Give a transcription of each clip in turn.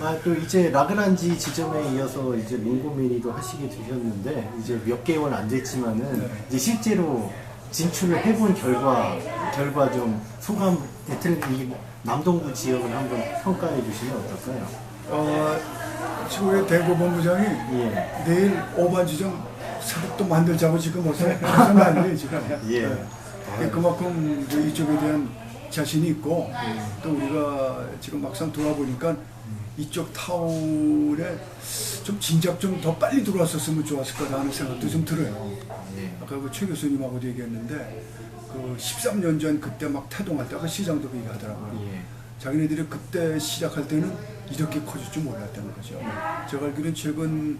아, 또 이제 라그란지 지점에 이어서 이제 롱고메리도 하시게 되셨는데 이제 몇 개월 안 됐지만은 네. 이제 실제로 진출을 해본 결과 결과 좀 소감 대틀 이 남동부 지역을 한번 평가해 주시면 어떨까요? 어, 우리 대구 본부장이 예. 내일 오반지점 새로 또 만들자고 지금 어서 아니에요 지금? 예. 네. 그만큼 이제 이쪽에 대한 자신이 있고 또 우리가 지금 막상 돌아보니까 이쪽 타운에 좀 진작 좀 더 빨리 들어왔었으면 좋았을 거라는 생각도 좀 들어요. 예. 아까 그 최 교수님하고도 얘기했는데 그 13년 전 그때 막 태동할 때가 시장도 그 얘기하더라고요. 예. 자기네들이 그때 시작할 때는 이렇게 커질 줄 몰랐다는 거죠. 제가 알기로는 최근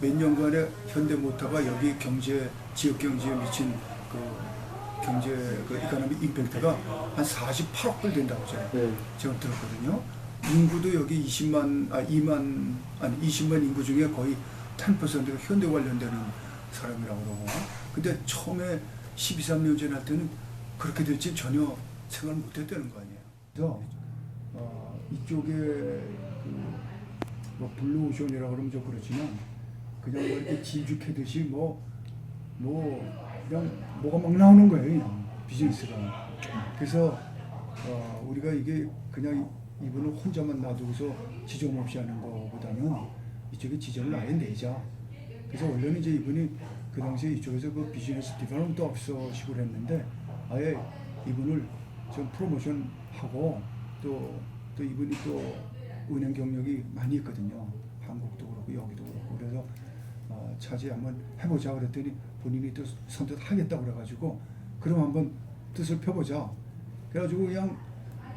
몇 년간의 현대모터가 여기 경제, 지역 경제에 미친 그 경제, 그 이코노미 임팩트가 한 48억 불 된다고 제가, 네. 제가 들었거든요. 인구도 여기 20만, 아, 2만, 아니 20만 인구 중에 거의 10%가 현대 관련되는 사람이라고 그러고. 근데 처음에 12, 13년 전에 할 때는 그렇게 될지 전혀 생각을 못 했다는 거 아니에요. 그래서 어, 이쪽에 그뭐 블루오션이라고 그러면 좀 그렇지만 그냥 뭐 이렇게 진죽해듯이 뭐, 뭐, 그냥 뭐가 막 나오는 거예요, 그냥 비즈니스가. 그래서 어, 우리가 이게 그냥 이분을 혼자만 놔두고서 지점 없이 하는 것보다는 이쪽에 지점을 아예 내자. 그래서 원래는 이제 이분이 그 당시에 이쪽에서 그 비즈니스 디벨롭먼트 업소식으로 했는데 아예 이분을 좀 프로모션 하고 또, 또 이분이 또 은행 경력이 많이 있거든요. 한국도 그렇고 여기도 그렇고 그래서 어, 차지 한번 해보자 그랬더니 본인이 또 선뜻 하겠다고 그래가지고 그럼 한번 뜻을 펴보자. 그래가지고 그냥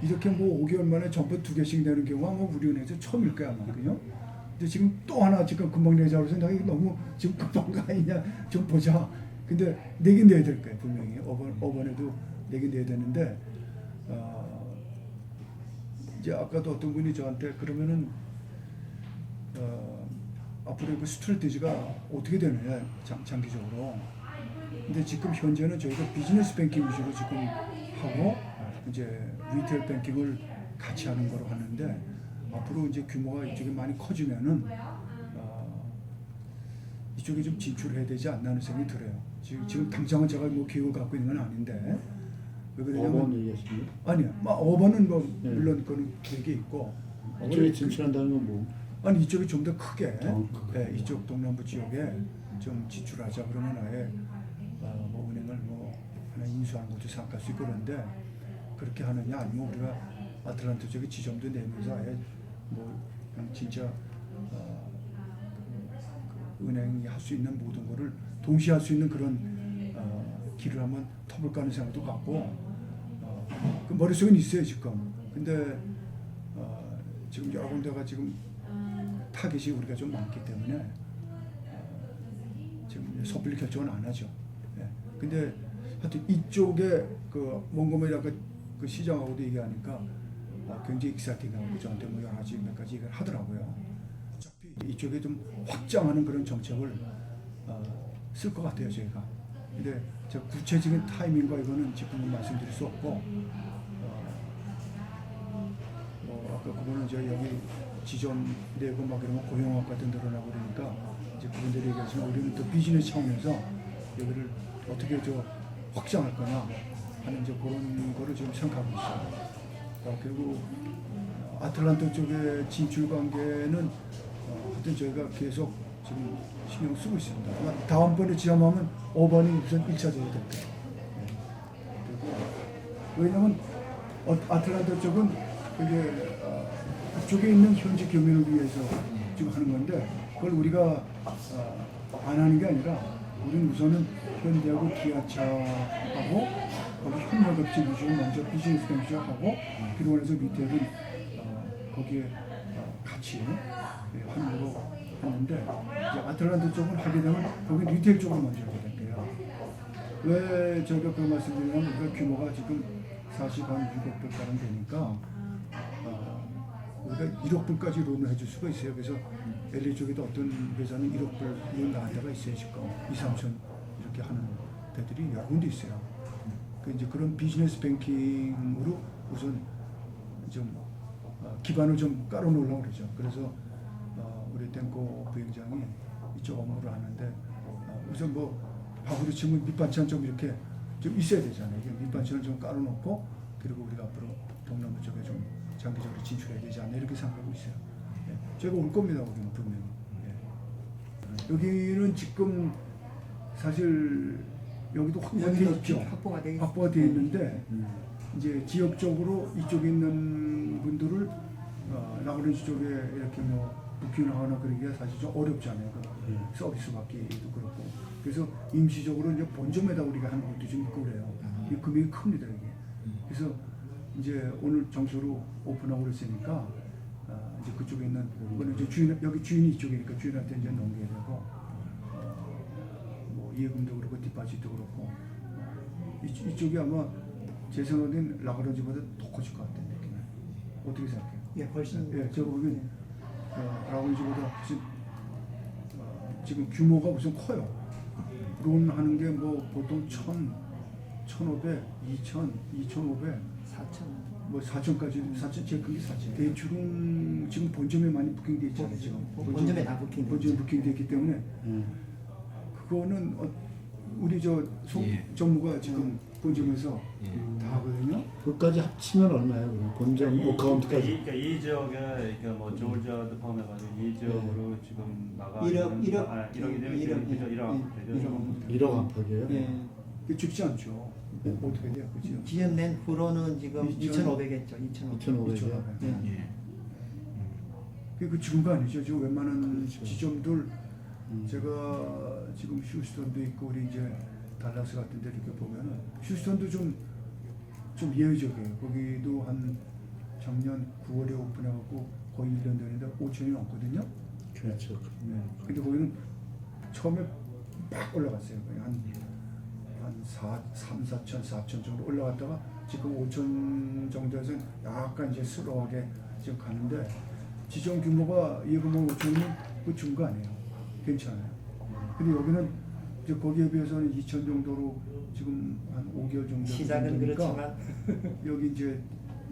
이렇게 뭐 5개월 만에 전부 두 개씩 내는 경우가 뭐 우리 은행에서 처음일 거야 아마 그죠? 근데 지금 또 하나 지금 금방 내자고 이거 너무 지금 급한 거 아니냐 좀 보자. 근데 내긴 내야 될 거예요 분명히 5번, 5번에도 내긴 내야 되는데 어, 이제 아까도 어떤 분이 저한테 그러면은 어, 앞으로 그 스트레티지가 어떻게 되느냐 장, 장기적으로 근데 지금 현재는 저희가 비즈니스 뱅킹 위주로 지금 하고 이제 리테일 뱅킹을 같이 하는 거로 하는데 앞으로 이제 규모가 이쪽에 많이 커지면은 어, 이쪽에 좀 진출해야 되지 않나 하는 생각이 들어요. 지금, 지금 당장은 제가 뭐 계획을 갖고 있는 건 아닌데 왜 그러냐면 5번 얘기하시는 아니요, 막 5번은 뭐 네. 물론 그건 계획이 있고 이쪽에 진출한다는 건 뭐? 아니 이쪽이 좀 더 크게. 네, 이쪽 동남부 지역에 좀 지출하자 그러면 아예 어, 뭐 은행을 뭐 하나 인수하는 것도 생각할 수 있고 그런데 그렇게 하느냐? 아니면 우리가 아틀란타 쪽에 지점도 내면서 아예 뭐 그냥 진짜 어, 그, 그 은행이 할 수 있는 모든 거를 동시에 할 수 있는 그런 어, 길을 한번 터볼까 하는 생각도 갖고 어, 그 머릿속엔 있어요 지금. 근데 어, 지금 여러 군데가 지금 타깃이 우리가 좀 많기 때문에 어, 지금 섣불리 결정은 안 하죠. 예. 근데 하여튼 이쪽에 그 몽고메리 아까 그 시장하고도 얘기하니까 아, 굉장히 익사팅하고 저한테 뭐 여러 가지 몇 가지 얘기를 하더라고요. 어차피 이쪽에 좀 확장하는 그런 정책을 어, 쓸것 같아요 저희가. 근데 제가 구체적인 타이밍과 이거는 지금은 말씀드릴 수 없고 어, 뭐 아까 그거는 이제 여기 지점 내고 막 이러면 고용학 같은 늘어나고 그러니까 이제 그분들이 얘기하지만 우리는 또 비즈니스 차원에서 여기를 어떻게 저 확장할 거냐 하는 이제 그런 거를 지금 생각하고 있어요. 아, 그리고 어, 아틀란타 쪽의 진출 관계는 어, 하여튼 저희가 계속 지금 신경 쓰고 있습니다. 아마 다음번에 지점하면 5번이 우선 1차적으로 될 거예요. 네. 그리고 왜냐면 어, 아틀란타 쪽은 이게 어, 그쪽에 있는 현지 교민을 위해서 지금 하는 건데 그걸 우리가 어, 안 하는 게 아니라 우리는 우선은 현대하고 기아차하고 거기 협력업체 위주로 먼저 비즈니스 벤처 하고 그리고 나서 밑에는 어, 거기에 어, 같이 예, 하는 걸로 했는데 이제 아틀란타 쪽을 하게 되면 거기 리테일 쪽으로 먼저 하게 될게요. 왜 저희가 그 말씀드리냐면 우리가 규모가 지금 40한 6억 불가량 되니까 어, 우리가 1억 불까지 론을 해줄 수가 있어요. 그래서 LA 쪽에도 어떤 회사는 1억 불 나간 데가 있어요. 지금 2, 3천 이렇게 하는 데들이 여러 군데 있어요. 그 이제 그런 비즈니스 뱅킹으로 우선 좀 어, 기반을 좀 깔아놓으려고 그러죠. 그래서 어, 우리 땡코 부행장이 이쪽 업무를 하는데 어, 우선 뭐 밥으로 치면 밑반찬 좀 이렇게 좀 있어야 되잖아요. 밑반찬을 좀 깔아놓고 그리고 우리가 앞으로 동남부 쪽에 좀 장기적으로 진출해야 되지 않나 이렇게 생각하고 있어요. 예. 제가 올 겁니다, 우리는 분명히. 예. 여기는 지금 사실 여기도 확보가 돼 있죠. 확보가 돼 있- 확보가 돼 있는데 이제 지역적으로 이쪽에 있는 분들을 어, 라그런지 쪽에 이렇게 뭐 부킹을 하거나 그러기가 사실 좀 어렵잖아요. 그 음. 서비스 받기도 그렇고. 그래서 임시적으로 이제 본점에다 우리가 하는 것도 좀 있고 그래요. 이 금액이 큽니다, 이게. 그래서 이제 오늘 정수로 오픈하고 그랬으니까 아, 이제 그쪽에 있는 그거는 이제 주인 여기 주인이 이쪽이니까 주인한테 이제 넘겨야 되고 어, 뭐 예금도 그렇고 뒷받침도 그렇고 이, 이쪽이 아마 제 생각엔 라그런지보다 더 커질 것 같은 느낌이 어떻게 생각해요? 예, 훨씬 예, 제가 보기엔 어, 라그런지보다 훨씬 어, 지금 규모가 우선 커요. 론 하는 게 뭐 보통 천, 천오백, 이천, 이천오백 4천 뭐 4천까지 4천 제일 큰게 4천 대출은 지금 본점에 많이 부킹돼 있잖아요 지금 본점에 다 부킹돼 본점에 부킹돼 있기 때문에 음. 그거는 어, 우리 저 송 예. 전무가 지금 본점에서 예. 다 하거든요 그것까지 합치면 얼마예요? 그럼 본점 이, 오카운트까지 그러니까 이, 그러니까 이 지역에 그러니까 뭐 조지아도 포함해가지고 이 지역으로 지금 나가 일억, 있는- 일억, 아, 1억이 되면 일억, 그죠? 예, 1억 예, 되죠. 일억. 음. 1억 안팎이에요? 예. 그게 죽지 않죠 예. 어떻게 돼요 그죠 지연 낸 후로는 지금 이천- 2,500 했죠. 2,500. 2,500이요? 예. 예. 그 지금가 아니죠 지금 웬만한 그렇죠. 지점들 음. 제가 지금 휴스턴도 있고 우리 이제 달라스 같은 데 이렇게 보면은 휴스턴도 좀, 좀 예외적이에요. 거기도 한 작년 9월에 오픈해갖고 거의 1년 됐는데 5천이 넘거든요. 그렇죠. 네. 근데 거기는 처음에 막 올라갔어요. 거의 한, 한 4, 3, 4천, 4천 정도 올라갔다가 지금 5천 정도에서 약간 이제 슬로하게 지금 가는데 지정 규모가 예금은 5천이면 그 중거 아니에요. 괜찮아요. 근데 여기는 이제 거기에 비해서는 2천 정도로 지금 한 5개월 정도 시작은 정도니까 그렇지만 여기 이제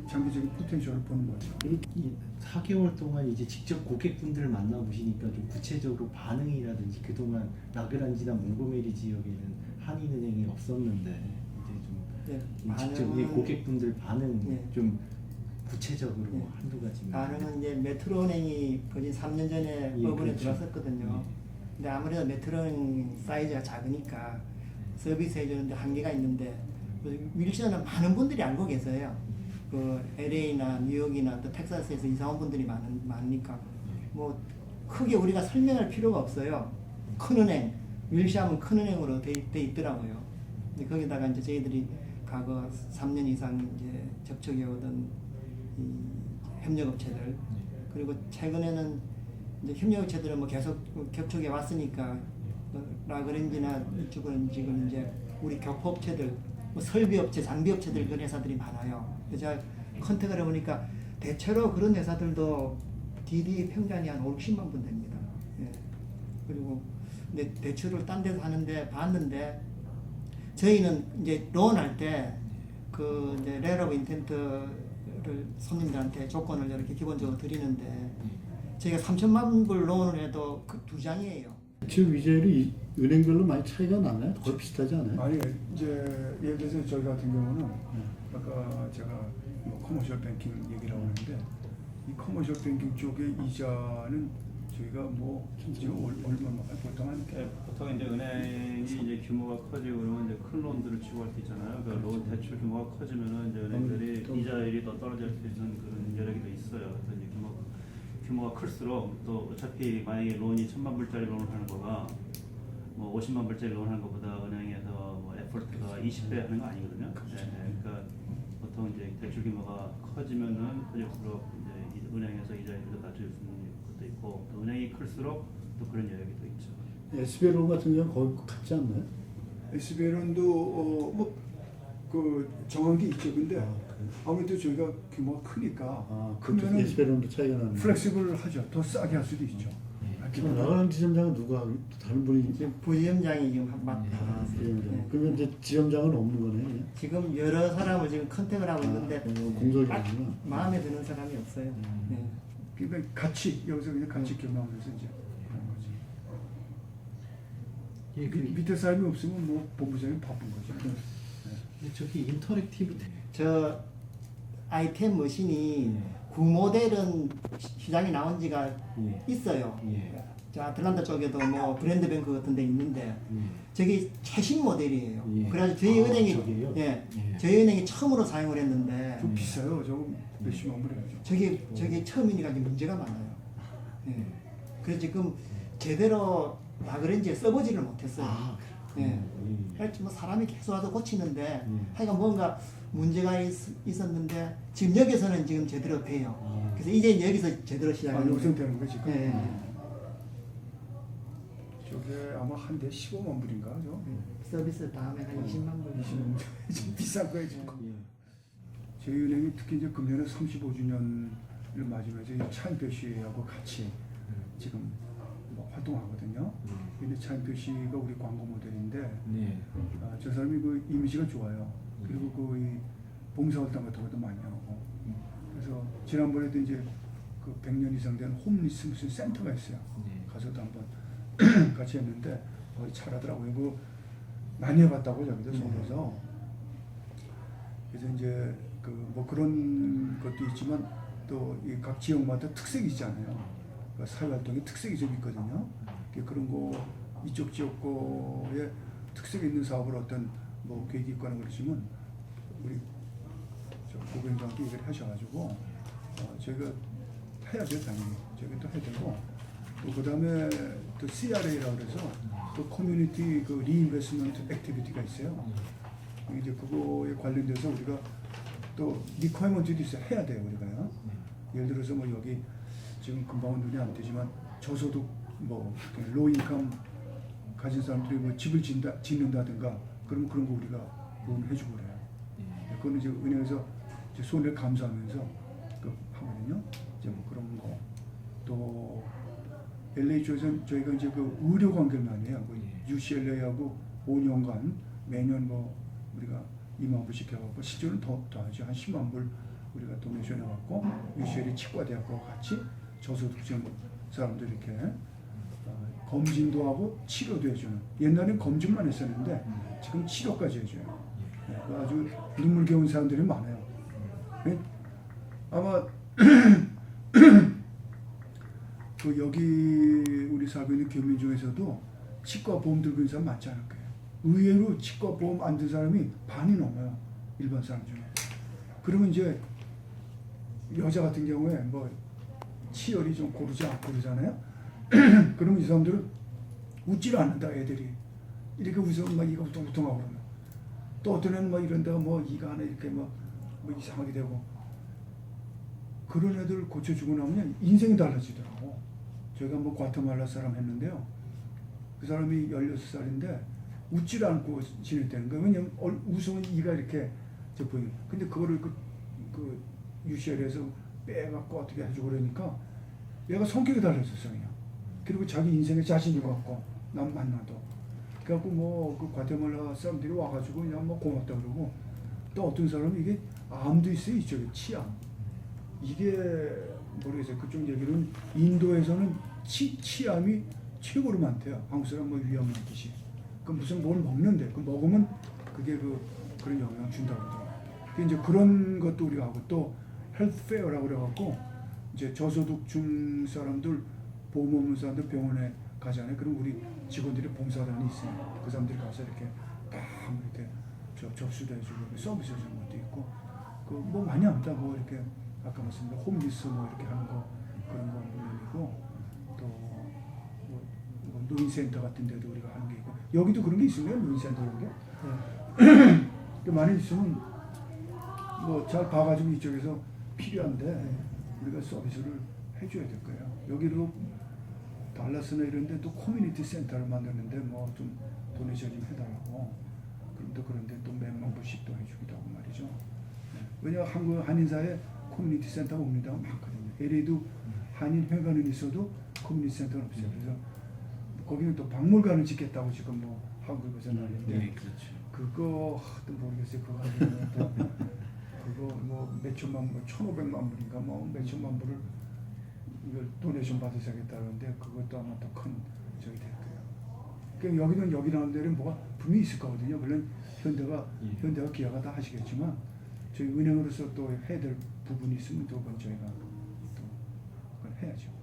장기적인 포텐셜을 보는 거죠. 그리고 이 4개월 동안 이제 직접 고객분들을 만나보시니까 좀 구체적으로 반응이라든지 그동안 라그란지나 몽고메리 지역에는 한인은행이 없었는데 이제 좀 예, 좀 직접 이 반응은- 고객분들 반응 예. 좀 구체적으로 예. 한두 가지만 반응은 이제 메트로은행이 거진 3년 전에 예, 법원에 그렇죠. 들어왔었거든요. 근데 아무래도 메트로은행 사이즈가 작으니까 서비스 해주는데 한계가 있는데 그 윌시아는 많은 분들이 알고 계세요. 그 LA나 뉴욕이나 또 텍사스에서 이사 온 분들이 많은, 많으니까 뭐 크게 우리가 설명할 필요가 없어요. 큰 은행, 윌시하면 큰 은행으로 돼, 돼 있더라고요. 근데 거기다가 이제 저희들이 과거 3년 이상 이제 접촉해 오던 이 협력업체들 그리고 최근에는 이제 협력업체들은 뭐 계속 겹촉해 왔으니까 뭐 라그랜지나 이쪽은 지금 이제 우리 교포업체들 뭐 설비업체, 장비업체들 그런 회사들이 많아요. 제가 컨택을 해보니까 대체로 그런 회사들도 DD 평단이 한 5, 60만 분 됩니다. 예. 그리고 근데 대출을 딴 데서 하는데 봤는데 저희는 이제 론 할 때 그 이제 레러 오브 인텐트를 손님들한테 조건을 이렇게 기본적으로 드리는데 저희가 3천만 불 론을 해도 그 두 장이에요. 대출 위제율이 이- 은행별로 많이 차이가 나나요? 거의 비슷하지 않아요? 아니 이제 예를 들어서 저희 같은 경우는 아까 제가 뭐 커머셜 뱅킹 얘기를 하고 있는데 이 커머셜 뱅킹 쪽의 이자는 저희가 뭐 이제 얼- 얼마 보통 한 예, 보통 이제 은행이 이제 규모가 커지고 그러면 이제 큰 론들을 취급할 수 있잖아요. 그 론 대출 규모가 커지면은 이제 은행들이 또- 이자율이 더 떨어질 수 있는 그런 여력이 더 있어요. 그래서 이제 규모 규모가 클수록 또 어차피 만약에 론이 천만 불짜리 론을 하는 거가 뭐 50만 불짜리 론 하는 것보다 은행에서 뭐 에포트가 20배 하는 거 아니거든요. 네, 네. 그러니까 보통 이제 대출 규모가 커지면은 커질수록 이제 이- 은행에서 이자율을 낮출 수 있는 있고 또 은행이 클수록 또 그런 여력이 또 있죠. SBL 같은 경우는 거의 같지 않나요? SBL은도 어, 뭐그 정한 게 있죠. 근데 아, 그래요? 아무래도 저희가 규모가 크니까 아, 그것도 크면은 SBL도 차이가 나는 플렉시블 하죠. 더 싸게 할 수도 있죠. 음. 바뀌고 나가는 지점장은 누가 다른 분이 지금 부지점장이 지금 맡고 아, 있어요. 지점장. 네. 그러면 이제 지점장은 없는 거네. 그냥. 지금 여러 사람을 지금 컨택을 하고 있는데 어, 공석이 딱 아니구나. 마음에 드는 사람이 없어요. 네. 그러니까 같이 여기서 그냥 같이 경험하면서 이제 하는 거지. 예, 그 밑- 밑에 사람이 없으면 뭐 본부장이 바쁜 거지. 근데 저기 인터랙티브 저 아이템 머신이 예. 구 모델은 시- 시장에 나온 지가 예. 있어요. 예. 저 아틀란타 쪽에도 뭐 브랜드뱅크 같은 데 있는데 예. 저게 최신 모델이에요. 예. 그래가지고 저희 아, 은행이 저게요? 예, 예. 저희 은행이 처음으로 사용을 했는데 좀 비싸요. 저거 몇십만 불이죠. 저게 저게 처음이니까 이제 문제가 많아요. 예. 그래서 지금 제대로 라그렌지에 써보지를 못했어요. 아, 예. 예. 할지 뭐 사람이 계속 와서 고치는데 예. 하여간 뭔가 문제가 있, 었는데 지금 여기서는 지금 제대로 돼요. 아. 그래서 이제 여기서 제대로 아, 시작하는 여기서 거예요. 되는 거지. 예, 예. 저게 아마 한 대 15만 불인가? 저? 서비스 다음에 한 20만 불. 20만 불. 좀 비싼 거예요 지금. 예. 저희 은행이 특히 이제 금년에 35주년을 맞으면서 이 차인표 씨하고 같이 지금 뭐 활동하거든요. 근데 차인표 씨가 우리 광고 모델인데 네. 아, 저 사람이 그 이미지가 좋아요. 그리고 그이 봉사활동 같은 것도 많이 하고. 그래서 지난번에도 이제 그 100년 이상 된 홈리스 무슨 센터가 있어요. 네. 가서도 한번 같이 했는데 거기 잘하더라고요. 그 많이 해봤다고 여기도 서울에서. 그래서 이제 그 뭐 그런 것도 있지만 또 이 각 지역마다 특색이 있잖아요. 그 사회활동의 특색이 좀 있거든요. 그 그런 거 이쪽 지역 거에 특색 있는 사업을 어떤 뭐 계획이 있거나 그러시면 우리 저 고객님한테 얘기를 하셔가지고 어, 저희가 해야죠 당연히 저희가 또 해야 되고 또 그다음에 또 CRA라 그래서 또 커뮤니티 그 리인베스먼트 액티비티가 있어요. 이제 그거에 관련돼서 우리가 또 리퀘어먼트도 있어요. 해야 돼요 우리가요. 예를 들어서 뭐 여기 지금 금방은 눈이 안 띄지만 저소득 뭐 로인컴 가진 사람들이 뭐 집을 짓다, 짓는다든가 그러면 그런 거 우리가 도움을 해주고 그래요. 예. 그거는 이제 은행에서 이제 손해를 감수하면서 그 하거든요. 이제 뭐 그런 거. 또 LA 쪽에서는 저희가 이제 그 의료 관계만 해요. 그 예. UCLA하고 5년간 매년 뭐 우리가 2만 불씩 해갖고 실제로는 더, 더 하죠. 한 10만 불 우리가 도네이션 해 갖고 UCLA 치과대학과 같이 저소득층 사람들 이렇게 어, 검진도 하고 치료도 해주는 옛날엔 검진만 했었는데 지금 치료까지 해줘요. 네, 그 아주 눈물겨운 사람들이 많아요. 네? 아마 그 여기 우리 살고 있는 교민 중에서도 치과 보험 들고 있는 사람 많지 않을 거예요. 의외로 치과 보험 안 든 사람이 반이 넘어요. 일반 사람 중에. 그러면 이제 여자 같은 경우에 뭐 치열이 좀 고르지 않고 그러잖아요. 그러면 이 사람들은 웃지를 않는다 애들이. 이렇게 웃으면 막 이가 우퉁우퉁하고 그러면. 또 어떤 애는 막 이런 데가 뭐 이가 하나 이렇게 막, 뭐 이상하게 되고 그런 애들 고쳐주고 나면 인생이 달라지더라고. 저희가 뭐 과테말라 사람 했는데요. 그 사람이 16살인데 웃질 않고 지냈다는 거예요. 왜냐면 얼- 웃으면 이가 이렇게 저 보이는. 근데 그거를 그, 그 UCL에서 빼갖고 어떻게 해주고 그러니까 얘가 성격이 달라졌어 그냥. 그리고 자기 인생에 자신이 갖고 남 만나도. 그래갖고 뭐그 과테말라 사람들이 와가지고 그냥 뭐 고맙다 그러고 또 어떤 사람은 이게 암도 있어요 이쪽에 치암. 이게 모르겠어요. 그쪽 얘기는 인도에서는 치, 치암이 최고로 많대요. 한국 사람 뭐 위암 먹듯이. 그 무슨 뭘 먹는데 그 먹으면 그게 그 그런 영향을 준다고 그러더라고요. 그 이제 그런 것도 우리가 하고 또 헬스페어라고 그래갖고 이제 저소득층 사람들 보험 없는 사람들 병원에 가잖아요. 그럼 우리 직원들이 봉사단이 있어요. 그 사람들이 가서 이렇게 딱 이렇게 접, 접수도 해주고 서비스 해주는 것도 있고 그 뭐 많이 합니다. 뭐 이렇게 아까 말씀드린 홈리스 뭐 이렇게 하는 거 그런 거 물론이고 또뭐 뭐 노인센터 같은 데도 우리가 여기도 그런 게 있으면 노인센터 이런 게그 많이 있으면 뭐 잘 봐가지고 이쪽에서 필요한데 우리가 서비스를 해줘야 될 거예요. 여기도 달라스나 이런 데 또 커뮤니티 센터를 만드는데 뭐 좀 도네이션 좀 해달라고 그럼 또 그런데 또 몇만 불씩도 해주기도 하고 말이죠. 네. 왜냐 한국 한인사에 커뮤니티 센터가 옵니다 많거든요. LA도 한인 회관은 있어도 커뮤니티 센터는 없어요. 그래서 거기는 또 박물관을 짓겠다고 지금 뭐 한국에서 나는데 네, 그렇죠. 그거 하여튼 모르겠어요. 그거 하기는 또 그거 뭐 몇천만 뭐 천오백만 불인가 뭐 몇천만 불을 이걸 도네이션 받아서 하겠다는데 그것도 아마 더큰 저기 될 거예요. 그러니까 여기는 여기라는 데는 뭐가 분명히 있을 거거든요. 물론 현대가 예. 현대가 기여가 다 하시겠지만 저희 은행으로서 또 해야 될 부분이 있으면 또 그건 저희가 또 그걸 해야죠.